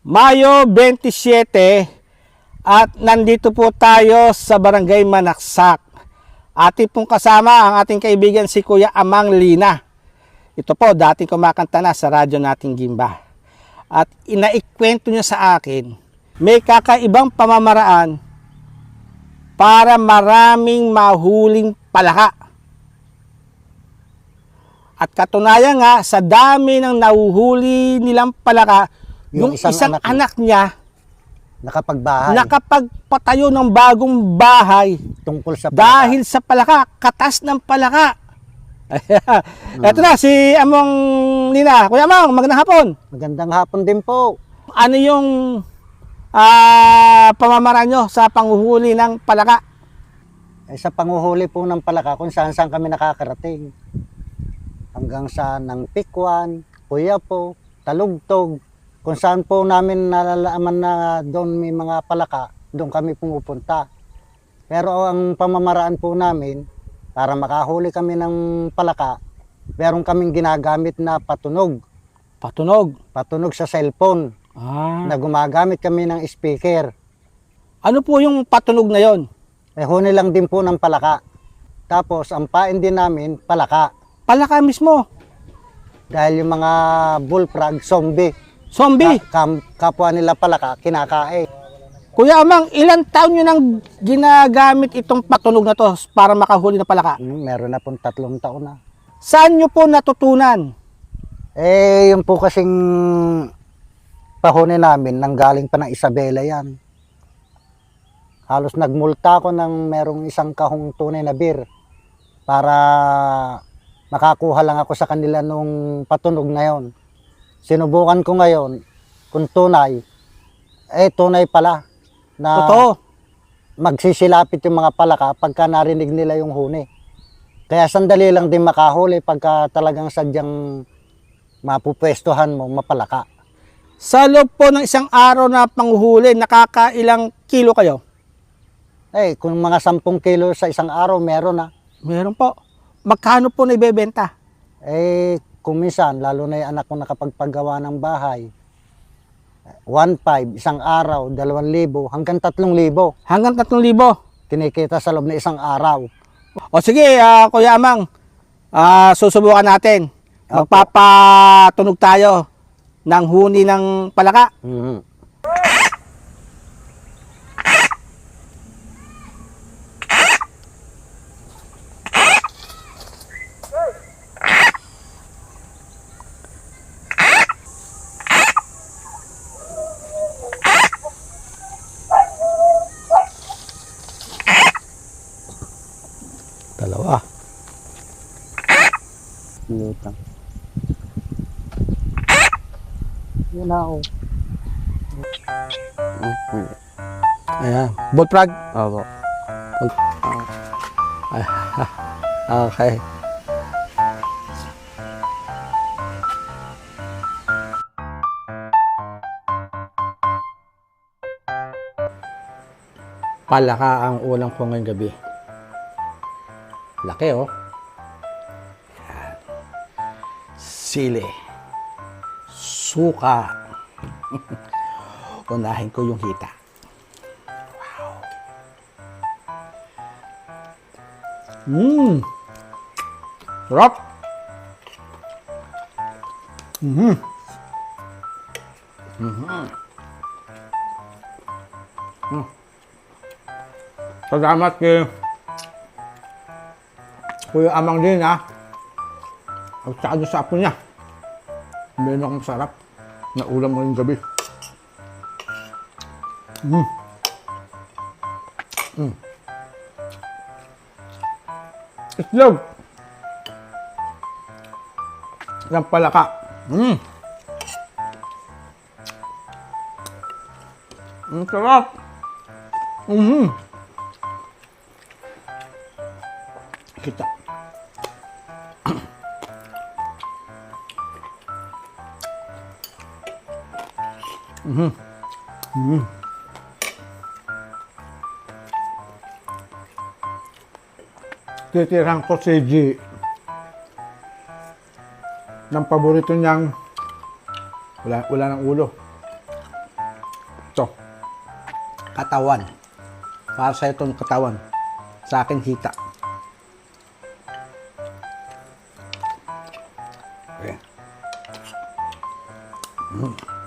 Mayo 27 at nandito po tayo sa Barangay Manaksak. Ating pong kasama ang ating kaibigan si Kuya Amang Lina. Ito po, dating kumakanta na sa radyo nating Gimba. At inaikwento niya sa akin, may kakaibang pamamaraan para maraming mahuling palaka. At katunayan nga, sa dami ng nahuhuli nilang palaka, yung, Yung isang isang, anak anak, niya nakapagbahay nakapagpatayo ng bagong bahay tungkol sa dahil sa palaka, katas ng palaka. Ito na, si Among Nina. Kuya Among, magandang hapon. Magandang hapon din po. Ano yung ah, pamamaraan nyo sa panghuhuli ng palaka? Eh, sa panguhuli po ng palaka kung saan saan kami nakakarating. Hanggang sa ng Pikwan, Puyapo, Talugtog. Kung saan po namin nalalaman na doon may mga palaka, doon kami pumupunta. Pero ang pamamaraan po namin, para makahuli kami ng palaka, meron kaming ginagamit na patunog. Patunog. Patunog sa cellphone Ah. na gumagamit kami ng speaker. Ano po yung patunog na yon? Eh, huni lang din po ng palaka. Tapos, ang pain din namin, palaka. Palaka mismo. Dahil yung mga bullfrog, zombie, Zombie. ka- kam- kapwa nila palaka, kinakain. Kuya Amang, ilang taon nyo nang ginagamit itong patunog na to para makahuli ng palaka? Hmm, meron na pong tatlong taon na. Saan nyo po natutunan? Eh, yung po kasing pahuni namin, nanggaling pa ng Isabela yan. Halos nagmulta ko ng merong isang kahong tunay na beer para makakuha lang ako sa kanila nung patunog na yon. Sinubukan ko ngayon kung tunay, eh tunay pala na Totoo. magsisilapit yung mga palaka pagka narinig nila yung huni. Kaya sandali lang din makahuli pagka talagang sadyang mapupwestuhan mo, mapalaka. Sa loob po ng isang araw na panghuhuli, nakakailang kilo kayo? Eh, kung mga 10 kilo sa isang araw, meron na. Meron po. Magkano po na ibebenta? Eh, kung minsan, lalo na yung anak ko nakapagpagawa ng bahay, 1.5, isang araw, 2,000, hanggang 3,000 Hanggang 3,000. kinikita sa loob ng isang araw. O sige, ah, Kuya Amang, ah, susubukan natin. Magpapatunog tayo ng huni ng palaka. Mhm. Dalawa. Lutang. Yun ako. Ayan. Bullfrog. Opo. Okay. Palaka ang ulam ko ngayong gabi. Laki oh. Yan. Sili. Suka. Unahin ko yung hita. Mmm. Sarap. Mhm. Mhm. Mm. Salamat kay Kuya Amang din ha. At saka doon sa apo niya. Meron akong masarap na ulam ngayong gabi. Mm. Mm. Itlog. Ng palaka. Mm. Ang sarap. Mm-hmm. Kita. Mhm. Mhm. Titirang ko si G ng paborito niyang wala, wala ng ulo. Ito. Katawan. Para sa itong katawan. Sa akin hita. Okay. Mm.